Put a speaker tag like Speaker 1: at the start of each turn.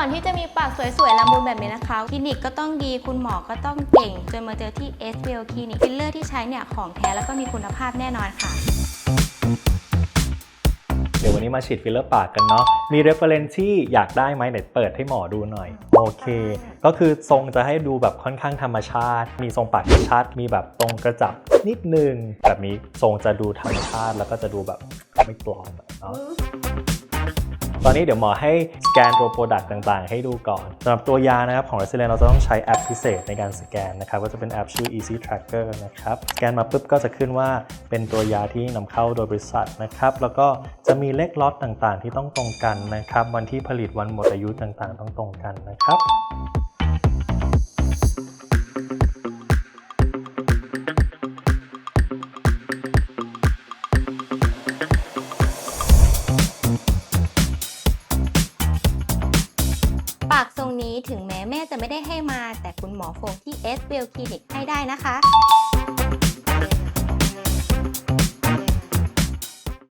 Speaker 1: ก่อนที่จะมีปากสวยๆละมุนแบบนี้นะคะ คลินิกก็ต้องดีคุณหมอก็ต้องเก่ง จนมาเจอที่ s w l คลินิกฟิลเลอร์ที่ใช้เนี่ยของแท้แล้วก็มีคุณภาพแน่นอนค่ะ
Speaker 2: เดี๋ยววันนี้มาฉีดฟิลเลอร์ปากกันเนาะ มี reference ที่อยากได้ไหมเดี๋ยวเปิดให้หมอดูหน่อย โอเค ก็คือทรงจะให้ดูแบบค่อนข้างธรรมชาติ มีทรงปากที่ชัด มีแบบตรงกระจับนิดนึง แบบนี้ทรงจะดูธรรมชาติแล้วก็จะดูแบบไม่ปลอมอะเนาะ ตอนนี้เดี๋ยวหมอให้สแกนตัวโปรดักต์ต่างๆ ให้ดูก่อนสำหรับตัวยานะครับของ r e s i l e n เราจะต้องใช้แอปพิเศษในการสแกนนะครับก็จะเป็นแอปชื่อ Easy Tracker นะครับสแกนมาปุ๊บก็จะขึ้นว่าเป็นตัวยาที่นำเข้าโดยบริษัทนะครับแล้วก็จะมีเลขล็อตต่างๆ ที่ต้องตรงกันนะครับวันที่ผลิตวันหมดอายุต่างๆ ต้องตรงกันนะครับา
Speaker 1: กทรงนี้ถึงแม้แม่จะไม่ได้ให้มา แต่คุณหมอโฟงที่เอสเวลคลินิกให้ได้นะคะ